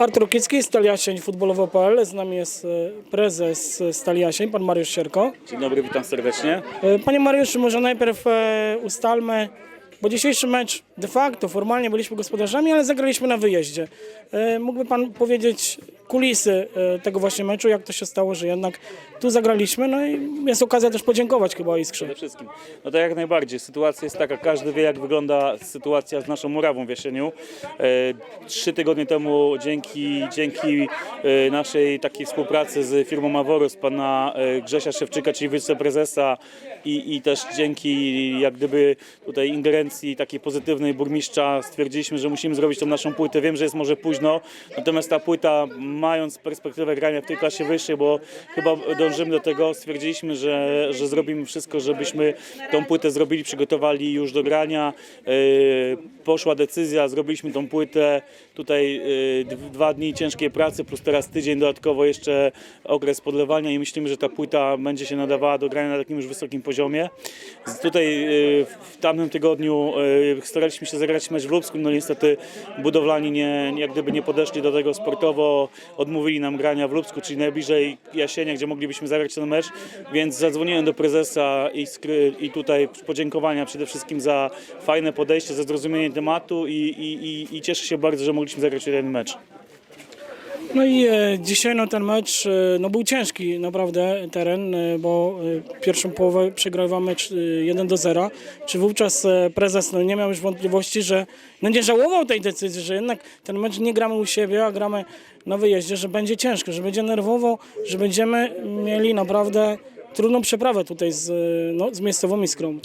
Artur Kiecki, Stal Jasień, futbolowo.pl. Z nami jest e, prezes Stal Jasień, pan Mariusz Sierko. Dzień dobry, witam serdecznie. E, Panie Mariuszu, może najpierw e, ustalmy, bo dzisiejszy mecz de facto, formalnie byliśmy gospodarzami, ale zagraliśmy na wyjeździe. E, Mógłby pan powiedzieć kulisy e, tego właśnie meczu, jak to się stało, że jednak tu zagraliśmy, no i jest okazja też podziękować chyba Iskrze. Przede wszystkim. No to jak najbardziej. Sytuacja jest taka, każdy wie jak wygląda sytuacja z naszą murawą w Jesieniu. E, Trzy tygodnie temu dzięki, dzięki e, naszej takiej współpracy z firmą Avorus, pana e, Grzesia Szewczyka, czyli wiceprezesa i, i też dzięki jak gdyby tutaj ingerencji takiej pozytywnej burmistrza stwierdziliśmy, że musimy zrobić tą naszą płytę. Wiem, że jest może późno, natomiast ta płyta mając perspektywę grania w tej klasie wyższej, bo chyba dążymy do tego, stwierdziliśmy, że, że zrobimy wszystko, żebyśmy tą płytę zrobili, przygotowali już do grania. Yy, Poszła decyzja, zrobiliśmy tą płytę. Tutaj d- dwa dni ciężkiej pracy, plus teraz tydzień dodatkowo jeszcze okres podlewania i myślimy, że ta płyta będzie się nadawała do grania na takim już wysokim poziomie. Tutaj yy, w tamtym tygodniu staraliśmy się zagrać mecz w Lubsku, no niestety budowlani nie, jak gdyby nie podeszli do tego sportowo, odmówili nam grania w Lubsku, czyli najbliżej Jasienia, gdzie moglibyśmy zagrać ten mecz, więc zadzwoniłem do prezesa Iskry i tutaj podziękowania przede wszystkim za fajne podejście, za zrozumienie tematu i, i, i, i cieszę się bardzo, że mogliśmy zagrać ten mecz. No i e, dzisiaj no, ten mecz e, no, był ciężki naprawdę teren, e, bo e, pierwszą połowę przegrywamy e, 1 do 0. Czy wówczas e, prezes no, nie miał już wątpliwości, że no, nie żałował tej decyzji, że jednak ten mecz nie gramy u siebie, a gramy na wyjeździe, że będzie ciężko, że będzie nerwowo, że będziemy mieli naprawdę trudną przeprawę tutaj z, e, no, z miejscową iskrą.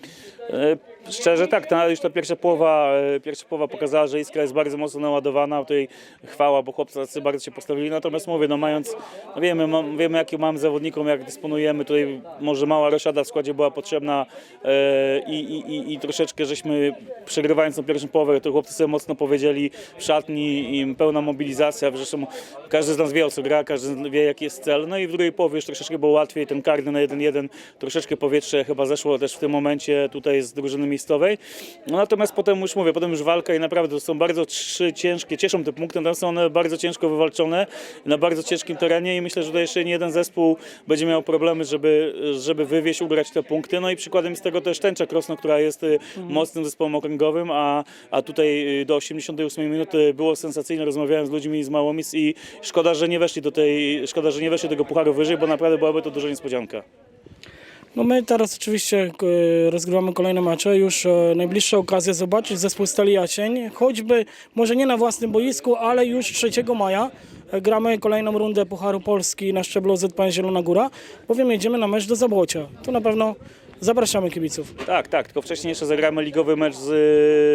E, Szczerze tak, ta, już ta pierwsza połowa, e, pierwsza połowa pokazała, że Iskra jest bardzo mocno naładowana, tutaj chwała, bo chłopcy tacy bardzo się postawili, natomiast mówię, no mając, no wiemy, mam, wiemy jakie mamy zawodnikom, jak dysponujemy, tutaj może mała roszada w składzie była potrzebna e, i, i, i, i troszeczkę żeśmy przegrywając tą pierwszą połowę, to chłopcy sobie mocno powiedzieli w szatni, im pełna mobilizacja, zresztą każdy z nas wie o co gra, każdy wie jaki jest cel, no i w drugiej połowie już troszeczkę było łatwiej, ten karny na 1-1, troszeczkę powietrze chyba zeszło też w tym momencie tutaj z drużyny miejscowej, no natomiast potem już mówię, potem już walka i naprawdę to są bardzo trzy ciężkie, cieszą te punkty, natomiast są one bardzo ciężko wywalczone na bardzo ciężkim terenie i myślę, że tutaj jeszcze nie jeden zespół będzie miał problemy, żeby, żeby wywieźć, ugrać te punkty, no i przykładem jest tego też Tęcza Krosno, która jest y, mocnym zespołem okręgowym, a, a tutaj y, do 88 minuty było sensacyjnie, rozmawiałem z ludźmi z Małomic i szkoda, że nie weszli do tej, szkoda, że nie weszli do tego pucharu wyżej, bo naprawdę byłaby to duża niespodzianka. No my teraz oczywiście e, rozgrywamy kolejne mecze, już e, najbliższa okazja zobaczyć. Zespół Stali Jasień, choćby może nie na własnym boisku, ale już 3 maja e, gramy kolejną rundę Pucharu Polski na szczeblu ZPN Zielona Góra, bowiem jedziemy na mecz do Zabłocia. Tu na pewno zapraszamy kibiców. Tak, tak, tylko wcześniej jeszcze zagramy ligowy mecz z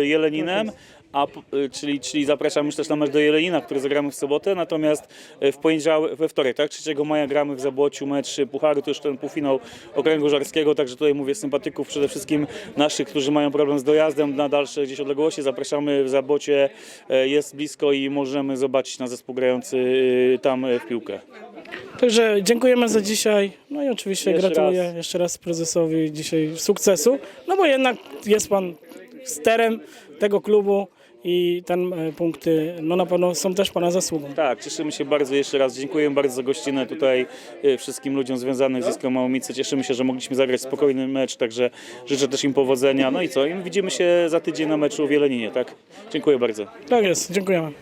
y, Jeleninem, a, y, czyli, czyli zapraszam już też na mecz do Jelenina, który zagramy w sobotę, natomiast y, w poniedziałek, we wtorek, tak, 3 maja gramy w Zabłociu mecz Pucharu, to już ten półfinał Okręgu Żarskiego, także tutaj mówię sympatyków przede wszystkim naszych, którzy mają problem z dojazdem na dalsze gdzieś odległości, zapraszamy w Zabłocie, jest blisko i możemy zobaczyć na zespół grający tam w piłkę. Także dziękujemy za dzisiaj, no i oczywiście Jeszcze gratuluję raz. jeszcze raz prezesowi dzisiaj sukcesu, no bo jednak jest pan sterem tego klubu i ten e, punkty no na pewno są też pana zasługą. Tak, cieszymy się bardzo jeszcze raz. Dziękuję bardzo za gościnę tutaj y, wszystkim ludziom związanych z Iskrą Małomice. Cieszymy się, że mogliśmy zagrać spokojny mecz, także życzę też im powodzenia. No i co? I widzimy się za tydzień na meczu w Jeleninie, tak? Dziękuję bardzo. Tak jest, dziękujemy.